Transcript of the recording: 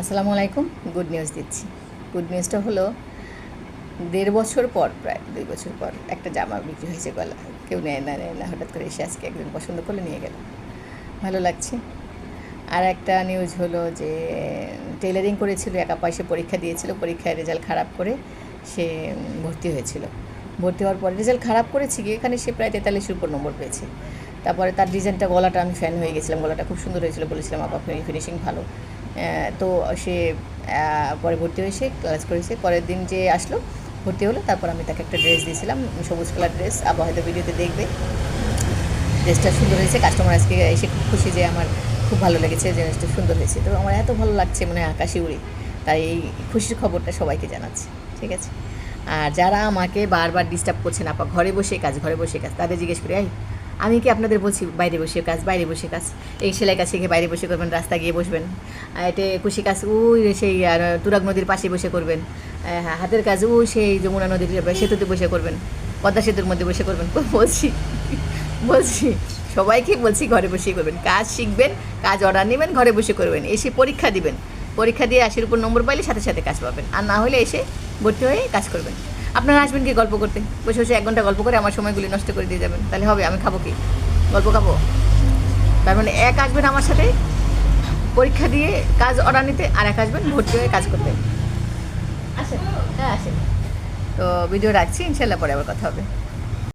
আসসালামু আলাইকুম good news দিচ্ছি। গুড নিউজটা হলো, দেড় বছর পর প্রায়, দুই বছর পর একটা জামা বিক্রি হয়েছে গলা কেউ নেয় না নেয় না, হঠাৎ করে এসে আজকে একজন পছন্দ করলে নিয়ে গেল। ভালো লাগছে। আর একটা নিউজ হলো যে টেলারিং করেছিল, একা পয়সা পরীক্ষা দিয়েছিল, পরীক্ষায় রেজাল্ট খারাপ করে সে ভর্তি হয়েছিল। ভর্তি হওয়ার পরে রেজাল্ট খারাপ করেছি কি এখানে সে প্রায় তেতাল্লিশের উপর নম্বর পেয়েছে। তারপরে তার ডিজাইনটা গলাটা আমি ফ্যান হয়ে গেছিলাম, গলাটা খুব সুন্দর হয়েছিল, বলেছিলাম আপা ফিনিশিং ভালো। তো সে পরে ভর্তি হয়েছে ক্লাস করেছে। পরের দিন যে আসলো, ভর্তি হলো, তারপর আমি তাকে একটা ড্রেস দিয়েছিলাম, সবুজ কালার ড্রেস আবার হয়তো ভিডিওতে দেখবে। ড্রেসটা সুন্দর হয়েছে কাস্টমার আজকে এসে খুব খুশি যে আমার খুব ভালো লেগেছে জিনিসটা সুন্দর হয়েছে। তো আমার এত ভালো লাগছে মানে আকাশে উড়ি। তাই এই খুশির খবরটা সবাইকে জানাচ্ছি, ঠিক আছে? আর যারা আমাকে বারবার ডিস্টার্ব করছেন, আপা, ঘরে বসে কাজ, ঘরে বসে কাজ, তাদের জিজ্ঞেস করি, এই আমি কি আপনাদের বলছি, বাইরে বসে কাজ, বাইরে বসে কাজ? এই সেলাই কাজ শিখে বাইরে বসে করবেন রাস্তা গিয়ে বসবেন। এতে কুশি কাজ, ওই সেই আর তুরাগ নদীর পাশে বসে করবেন। হাতের কাজ, ওই সেই যমুনা নদীর সেতুতে বসে করবেন। পদ্মা সেতুর মধ্যে বসে করবেন। বলছি বলছি, সবাইকে বলছি ঘরে বসেই করবেন। কাজ শিখবেন, কাজ অর্ডার নেবেন, ঘরে বসে করবেন। এসে পরীক্ষা দিবেন। পরীক্ষা দিয়ে আশির উপর নম্বর পাইলে সাথে সাথে কাজ পাবেন। আর না হলে এসে ভর্তি হয়ে কাজ করবেন। আপনারা আসবেন কি গল্প করতে? বসে বসে এক ঘণ্টা গল্প করে আমার সময়গুলি নষ্ট করে দিয়ে যাবেন। তাহলে হবে আমি খাব কি? গল্প খাব? তার মানে এক আসবেন আমার সাথে পরীক্ষা দিয়ে কাজ অর্ডার নিতে আর এক আসবেন ভর্তি হয়ে কাজ করতে। আসেন। হ্যাঁ আসেন। তো ভিডিও রাখছি ইনশাল্লাহ পরে আবার কথা হবে।